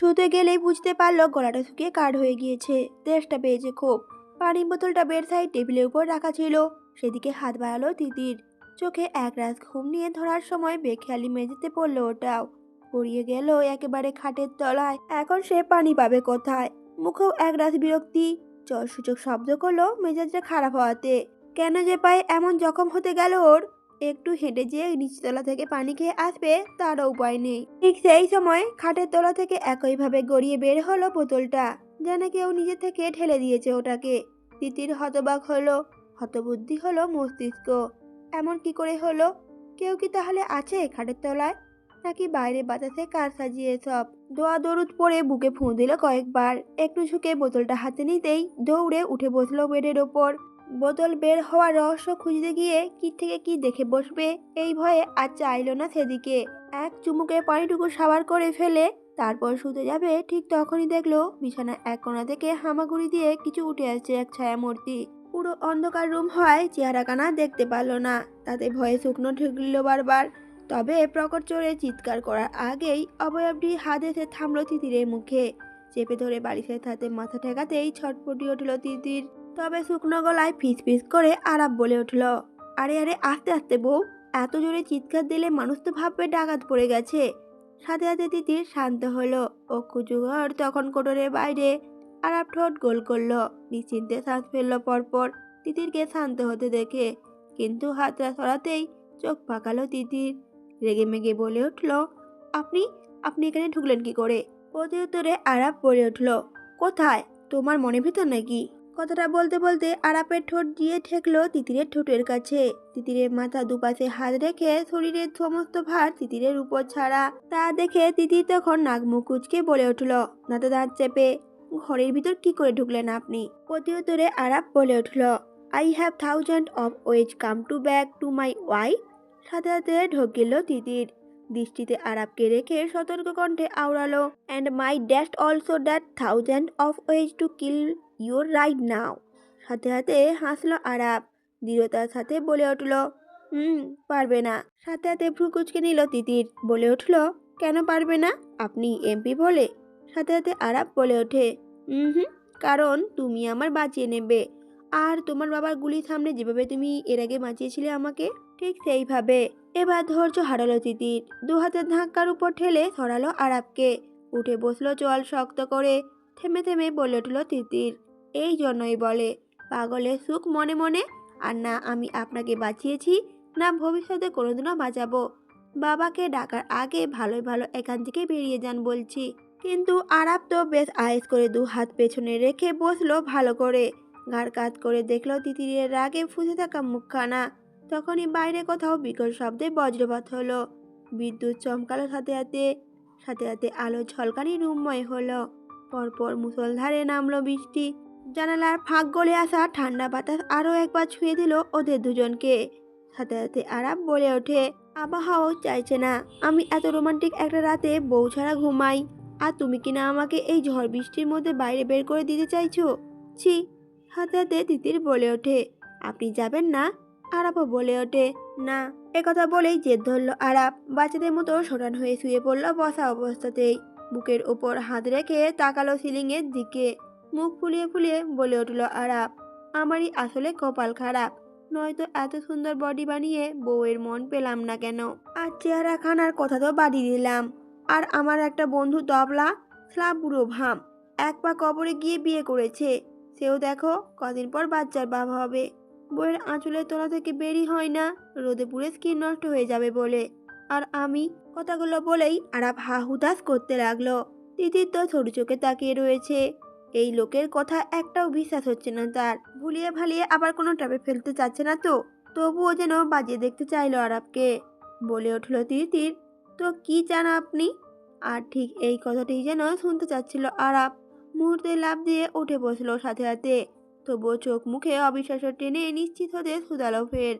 শুতে গেলেই বুঝতে পারল গলাটা শুকিয়ে কাঠ হয়ে গিয়েছে। তেষ্টা পেয়েছে খুব। পানির বোতলটা বেড সাইড টেবিলের উপর রাখা ছিল। সেদিকে হাত বাড়ালো তিতির। চোখে এক রাত ঘুম নিয়ে ধরার সময় বেখেয়ালি মেঝেতে পড়ল ওটাও। পড়িয়ে গেল একেবারে খাটের তলায়। এখন সে পানি পাবে কোথায়? মুখেও এক রাত বিরক্তি। জল সূচক শব্দ করল মেজাজটা খারাপ হওয়াতে। কেন যে পায়ে এমন জখম হতে গেল ওর? একটু হেঁটে যেয়ে নিচতলা থেকে পানি খেয়ে আসবে, তারও উপায় নেই। ঠিক সেই সময় খাটের তলা থেকে একইভাবে গড়িয়ে বের হলো বোতলটা যেন কেউ নিজে থেকে ঠেলে দিয়েছে ওটাকে। তিতির হতবাক হলো, হতবুদ্ধি হলো মস্তিষ্ক। এমন কি করে হলো? কেউ কি তাহলে আছে খাটের তলায়? নাকি বাইরে বাতাসে কার সাজিয়ে সব? দোয়া দরুদ পরে বুকে ফুঁ দিল কয়েকবার। একটু ঝুঁকে বোতলটা হাতে নিতেই দৌড়ে উঠে বসল বেডের ওপর। বোতল বের হওয়ার রহস্য খুঁজতে গিয়ে কি থেকে কি দেখে বসবে এই ভয়ে আর চাইলো না সেদিকে। এক চুমুকে পানিটুকু সাবার করে ফেলে তারপর শুতে যাবে ঠিক তখনই দেখল বিছানা এক কোণা থেকে হামাগুড়ি দিয়ে কিছু উঠে আসছে এক ছায়ামূর্তি। পুরো অন্ধকার রুম হয় চেহারাখানা দেখতে পারল না। তাতে ভয়ে শুকনো ঠেকল বারবার। তবে প্রকট চড়ে চিৎকার করার আগেই অবয়বটি হাত এসে থামলো তিতিরের মুখে। চেপে ধরে বালিশের সাথে মাথা ঠেকাতেই ছটপটি উঠল তিতির। তবে শুকনো গলায় ফিস ফিস করে আরাপ বলে উঠল, আরে আরে, আস্তে আস্তে বউ, এত জোরে চিৎকার দিলে মানুষ তো ভাববে ডাকাত পড়ে গেছে। সাথে সাথে তিতির শান্ত হলো ও কুচুঘর তখন কোটরের বাইরে আরাপ ঠোঁট গোল করল। নিশ্চিন্তে শ্বাস ফেলল পরপর তিতিরকে শান্ত হতে দেখে, কিন্তু হাতটা সরাতেই চোখ পাকালো তিতির। রেগে মেগে বলে উঠল, আপনি আপনি এখানে ঢুকলেন কি করে? প্রতি উত্তরে আরাপ বলে উঠল, কোথায়? তোমার মনে ভিতর নাকি? কথাটা বলতে বলতে আরাপের ঠোঁট দিয়ে ঠেকলো তিতিরের ঠোঁটের কাছে। তিতিরের মাথা দুপাশে হাত রেখে শরীরের সমস্ত ভার তিতিরের উপর ছাড়া। তা দেখে তিতির তখন নাক মুখ কুচকে বলে উঠল দাঁতে দাঁত চেপে ঘরের ভিতর কি করে ঢুকলেন আপনি? প্রতি উত্তরে আরাপ বলে উঠল I have thousand of ways come to back to my wife সাথে সাথে ঢোকিল তিতির। দৃষ্টিতে আরাপকে রেখে সতর্ক কণ্ঠে আওড়ালো and my dust also that thousand of ways to kill your right now সাথে সাথে হাসলো আরাপ দৃঢ়তার সাথে বলে উঠল, হুম, পারবে না। সাথে সাথে ভ্রু কুচকে নিল তিতির। বলে উঠল, কেন পারবে না? আপনি এমপি বলে। সাথে সাথে আরাপ বলে ওঠে, হুম হুম, কারণ তুমি আমার বাঁচিয়ে নেবে। আর তোমার বাবার গুলির সামনে যেভাবে তুমি এর আগে বাঁচিয়েছিলে আমাকে, ঠিক সেইভাবে। এবার ধৈর্য হারালো তিতির। দু হাতের ধাক্কার উপর ঠেলে সরালো আরাপকে উঠে বসল চল শক্ত করে। থেমে থেমে বলে উঠল তিতির এই জন্যই বলে, পাগলের সুখ মনে মনে, আর না আমি আপনাকে বাঁচিয়েছি, না ভবিষ্যতে কোনোদিনও বাঁচাবো। বাবাকে ডাকার আগে ভালোই ভালো এখান থেকে বেরিয়ে যান বলছি। কিন্তু আরাপ তো বেশ আয়েস করে দু হাত পেছনে রেখে বসল ভালো করে। ঘাড় কাত করে দেখল তিতিরের রাগে ফুসে থাকা মুখখানা। তখনই বাইরে কোথাও বিকট শব্দে বজ্রপাত হলো। বিদ্যুৎ চমকালো সাথে সাথে সাথে সাথে আলো ঝলকানি রুমময় হলো। পরপর মুসলধারে নামলো বৃষ্টি। জানালার ফাঁক গলে আসা ঠান্ডা বাতাস আরও একবার ছুঁয়ে দিল ওদের দুজনকে। সাথে সাথে আরাপ বলে ওঠে, আবহাওয়াও চাইছে না। আমি এত রোমান্টিক একটা রাতে বউ ছাড়া ঘুমাই। আর তুমি কিনা আমাকে এই ঝড় বৃষ্টির মধ্যে বাইরে বের করে দিতে চাইছো? ছি হাতে হাতে তিতির বলে ওঠে, আপনি যাবেন না? আরাপও বলে ওঠে, না। একথা বলেই জেদ ধরল আরাপ। বাচ্চাদের মতো সরান হয়ে শুয়ে পড়ল বসা অবস্থাতেই। বুকের ওপর হাত রেখে তাকালো সিলিংয়ের দিকে। মুখ ফুলিয়ে ফুলিয়ে বলে উঠল আরাপ আমারই আসলে কপাল খারাপ। নয়তো এত সুন্দর বডি বানিয়ে বউয়ের মন পেলাম না কেন? আর চেহারা খানার কথা তো বাড়ি দিলাম। আর আমার একটা বন্ধু তবলা, স্লাব বুড়ো ভাম, এক পা কবরে গিয়ে বিয়ে করেছে। সেও দেখো কদিন পর বাচ্চার বাবা হবে। বইয়ের আঁচলের তোলা থেকে বেরি হয় না, রোদে পুড়ে স্কিন নষ্ট হয়ে যাবে বলে। আর আমি কথাগুলো বলেই আরাপ হা হুতাশ করতে লাগল। তিতির তো ছোট চোখে তাকিয়ে রয়েছে। এই লোকের কথা একটাও বিশ্বাস হচ্ছে না তার। ভুলিয়ে ভালিয়ে আবার কোনো ট্রাপে ফেলতে চাচ্ছে না তো। তবুও যেন বাজিয়ে দেখতে চাইলো আরাপকে বলে উঠল তিতির তো কি চান আপনি? আর ঠিক এই কথাটি যেন শুনতে চাচ্ছিল আরাপ মুহূর্তে লাভ দিয়ে উঠে বসল সাথে সাথে। তবুও চোখ মুখে অবিশ্বাস টেনে নিশ্চিত হতে শুধালো ফের।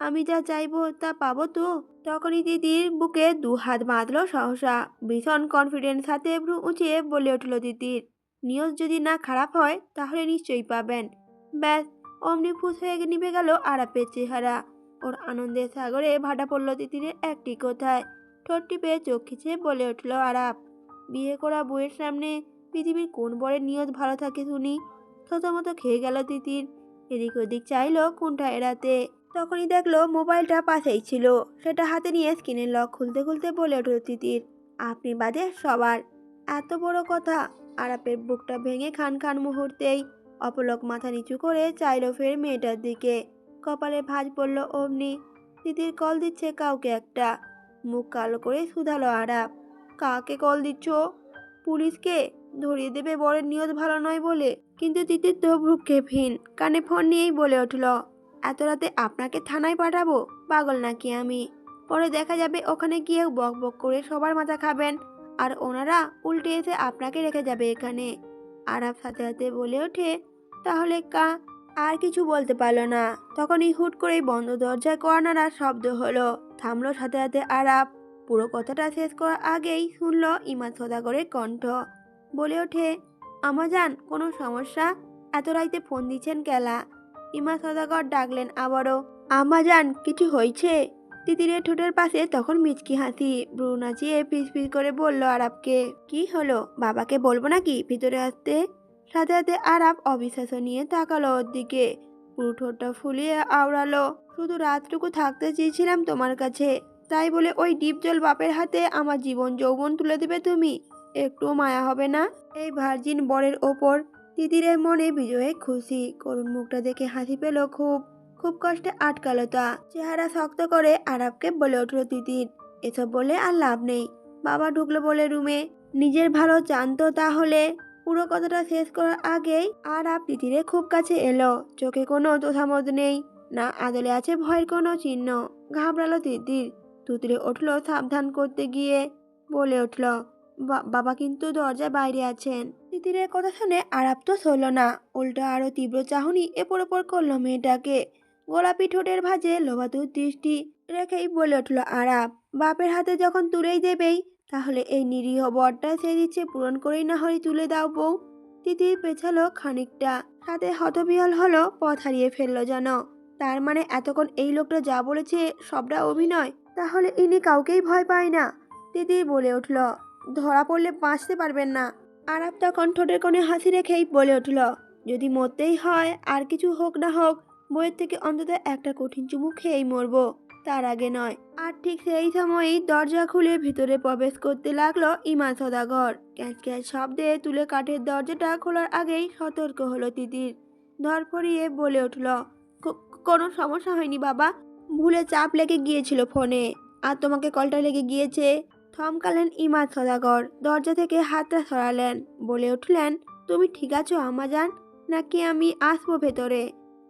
আমি যা চাইব তা পাবো তো? তখনই দিদির বুকে দু হাত বাঁধলো সহসা। ভীষণ কনফিডেন্স হাতে ভ্রু উঁচিয়ে বলে উঠল দিদির নিয়ত যদি না খারাপ হয়, তাহলে নিশ্চয়ই পাবেন। ব্যাস অমনি ফুস হয়ে নিভে গেল আরাপের চেহারা। ওর আনন্দের সাগরে ভাটা পড়ল তিতিরের একটি কোথায়। ঠোঁট টিপে চোখ খিচে বলে উঠল আরাপ বিয়ে করা বউয়ের সামনে পৃথিবীর কোন বরের নিয়ত ভালো থাকে শুনি? থতমত খেয়ে গেল তিতির। এদিক ওদিক চাইলো কোনটা এড়াতে। তখনই দেখল মোবাইলটা পাশেই ছিল। সেটা হাতে নিয়ে স্ক্রিনের লক খুলতে খুলতে বলে উঠল তিতির, আপনি বাদে সবার। এত বড় কথা আরাপের বুকটা ভেঙে খান খান মুহূর্তেই অপলক মাথা নিচু করে চাইল ফের মেয়েটার দিকে। কপালে ভাঁজ পড়ল অমনি। তিতির কল দিচ্ছে কাউকে একটা। মুখ কালো করে শুধালো আরাপ। কাকে কল দিচ্ছ? পুলিশকে? ধরিয়ে দেবে বরের নিয়ত ভালো নয় বলে। কিন্তু তিতির তো ভ্রুক্ষেপহীন, কানে ফোন নিয়েই বলে উঠল, এত রাতে আপনাকে থানায় পাঠাবো? পাগল নাকি আমি? পরে দেখা যাবে ওখানে গিয়ে বক বক করে সবার মাথা খাবেন। আর ওনারা উল্টে এসে আপনাকে রেখে যাবে এখানে। আরাপ সাথে সাথে বলে ওঠে, তাহলে কা আর কিছু বলতে পারল না। তখনই হুট করেই বন্ধ দরজায় কর্নারা শব্দ হলো। থামলো সাথে সাথে আরাপ পুরো কথাটা শেষ করার আগেই শুনল ইমাদ সদাগরের কণ্ঠ। বলে ওঠে আমাজান কোনো সমস্যা? এত রাইতে ফোন দিচ্ছেন কেলা? ইমা সদাগর ডাকলেন আবারও আমাজান কিছু হয়েছে তিতিরের ঠোঁটের পাশে তখন মিচকি হাসি। ব্রু নাচিয়ে পিস করে বলল আরাবকে, কি হলো? বাবাকে বলব নাকি? ভিতরে আসতে? সাথে সাথে আরাব অবিশ্বাস নিয়ে তাকালো ওর দিকে। পুরো ঠোঁটটা ফুলিয়ে আওড়ালো। শুধু রাতটুকু থাকতে চেয়েছিলাম তোমার কাছে। তাই বলে ওই ডিপ জল বাপের হাতে আমার জীবন যৌবন তুলে দেবে তুমি। একটুও মায়া হবে না? এই ভার্জিন বরের ওপর তিতিরের মনে বিজয়ে খুশি। করুণ মুখটা দেখে হাসি পেল খুব। খুব কষ্টে আটকালো তা। চেহারা শক্ত করে আরাবকে বলে উঠল তিতির এসব বলে আর লাভ নেই। বাবা ঢুকলো বলে রুমে। নিজের ভালো জানতো তাহলে? পুরো কথাটা শেষ করার আগেই আরাব তিতিরে খুব কাছে এলো। চোখে কোনো তোষামত নেই, না আদলে আছে ভয়ের কোনো চিহ্ন। ঘাবড়ালো তিতির। তুতলে উঠল সাবধান করতে গিয়ে বলে উঠল, "বা- বাবা কিন্তু দরজার বাইরে আছেন। তিতিরের কথা শুনে আরাপ তো সরল না। উল্টো আরও তীব্র চাহনি এপর ওপর করল মেয়েটাকে। গোলাপি ঠোঁটের ভাজে লোভাতুর দৃষ্টি রেখেই বলে উঠল আরাপ বাপের হাতে যখন তুলেই দেবেই, তাহলে এই নিরীহ বরটা সে দিচ্ছে পূরণ করেই না হয় তুলে দাও বউ। তিতির পেছালো খানিকটা। সাথে হতবিহল হলো, পথ হারিয়ে ফেলল যেন। তার মানে এতক্ষণ এই লোকটা যা বলেছে সবটা অভিনয়? তাহলে ইনি কাউকেই ভয় পায় না। তিতির বলে উঠল, ধরা পড়লে বাঁচতে পারবেন না। আরাপ তখন ঠোঁটের কোণে হাসি রেখেই বলে উঠল, যদি মরতেই হয়, আর কিছু হোক না হোক বইয়ের থেকে অন্তত একটা কঠিন চুমু খেয়েই মরবো। তার আগে নয়। আর ঠিক সেই সময়ই দরজা খুলে ভিতরে প্রবেশ করতে লাগল ইমান সদাগর। ক্যাচ ক্যাচ শব্দে তুলে কাঠের দরজাটা খোলার আগেই সতর্ক হলো তিতির। ধরফরিয়ে বলে উঠল কোনো সমস্যা হয়নি বাবা। ভুলে চাপ লেগে গিয়েছিল ফোনে। আর তোমাকে কলটা লেগে গিয়েছে? থমকালেন ইমাদ সদাগর। দরজা থেকে হাতটা সরালেন। বলে উঠলেন, তুমি ঠিক আছো আমাজান নাকি আমি আসব ভেতরে?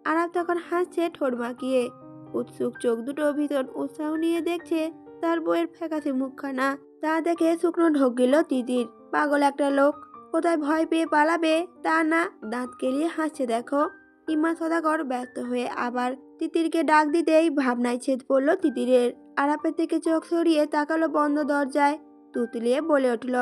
আরাব তখন হাসছে ঠোঁট বাঁকিয়ে উৎসুক চোখ দুটো ভিতর উৎসাহ নিয়ে দেখছে তার বইয়ের ফ্যাকাশে মুখখানা। তা দেখে শুকনো ঢোক গেল তিতির। পাগল একটা লোক, কোথায় ভয় পেয়ে পালাবে তা না। দাঁত কেলিয়ে হাসছে, দেখো। ইমা সদাগর ব্যস্ত হয়ে আবার তিতিরকে ডাক দিতেই ভাবনায় ছেদ পড়ল তিতিরের। আরাপের থেকে চোখ সরিয়ে তাকালো বন্ধ দরজায়। তুতুলিয়ে বলে উঠল,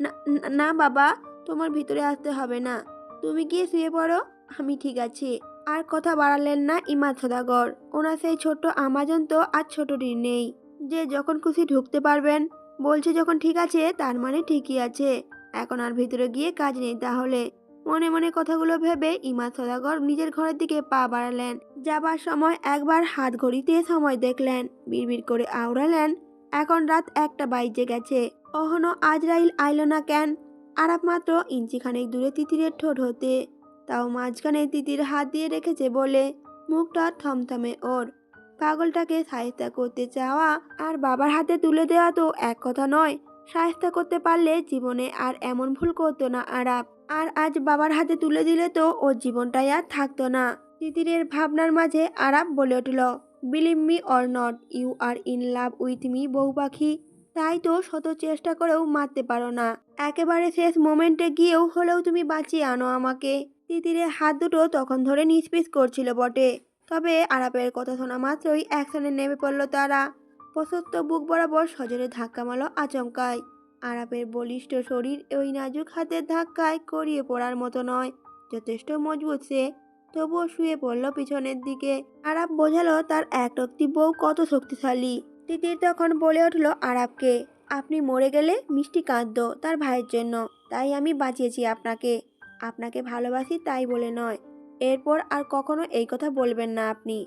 "না- না- না বাবা, তোমার ভিতরে আসতে হবে না। তুমি গিয়ে শুয়ে পড়ো, আমি ঠিক আছি। আর কথা বাড়ালেন না ইমাদ সদাগর। ওনার সেই ছোট্ট আমাজন তো আর ছোটটির নেই। যে যখন খুশি ঢুকতে পারবেন, বলছে যখন ঠিক আছে, তার মানে ঠিকই আছে। এখন আর ভিতরে গিয়ে কাজ নেই তাহলে। মনে মনে কথাগুলো ভেবে ইমাদ সদাগর নিজের ঘরের দিকে পা বাড়ালেন। যাবার সময় একবার হাত ঘড়িতে সময় দেখলেন। বিড়বিড় করে আওড়ালেন, এখন রাত একটা বাইজে গেছে। অহনো আজরাইল আইলো না কেন? আরাপ মাত্র ইঞ্চিখানেক দূরে তিতিরের ঠোঁট হতে তাও মাঝখানে দিদির হাত দিয়ে রেখেছে বলে মুখটা থমথমে ওর। পাগলটাকে সাহিত্যা করতে চাওয়া আর বাবার হাতে তুলে দেওয়া তো এক কথা নয়। সাহিত্যা করতে পারলে জীবনে আর এমন ভুল করতো না আরাপ। আর আজ বাবার হাতে তুলে দিলে তো ওর জীবনটাই আর থাকতো না। তিতিরের ভাবনার মাঝে আরাপ বলে উঠল believe me or not you are in love with me বউ পাখি। তাই তো শত চেষ্টা করেও মারতে পারো না। একেবারে শেষ মোমেন্টে গিয়েও হলেও তুমি বাঁচিয়ে আনো আমাকে। তিতিরের হাত দুটো তখন ধরে নিষ্পিস করছিল বটে। তবে আরাপের কথা শোনা মাত্রই একসানে নেমে পড়ল তারা। প্রশস্ত বুক বরাবর সজোরে ধাক্কা মারল আচমকায় আরাপের বলিষ্ঠ শরীর ওই নাজুক হাতের ধাক্কায় করিয়ে পড়ার মতো নয়, যথেষ্ট মজবুত সে। তবুও শুয়ে পড়ল পিছনের দিকে। আরাপ বোঝালো তার একরক্তি বউ কত শক্তিশালী। তিতির তখন বলে উঠল আরাপকে, আপনি মরে গেলে মিষ্টি কাঁদতো তার ভাইয়ের জন্য, তাই আমি বাঁচিয়েছি আপনাকে। আপনাকে ভালোবাসি তাই বলে নয়। এরপর আর কখনো এই কথা বলবেন না আপনি।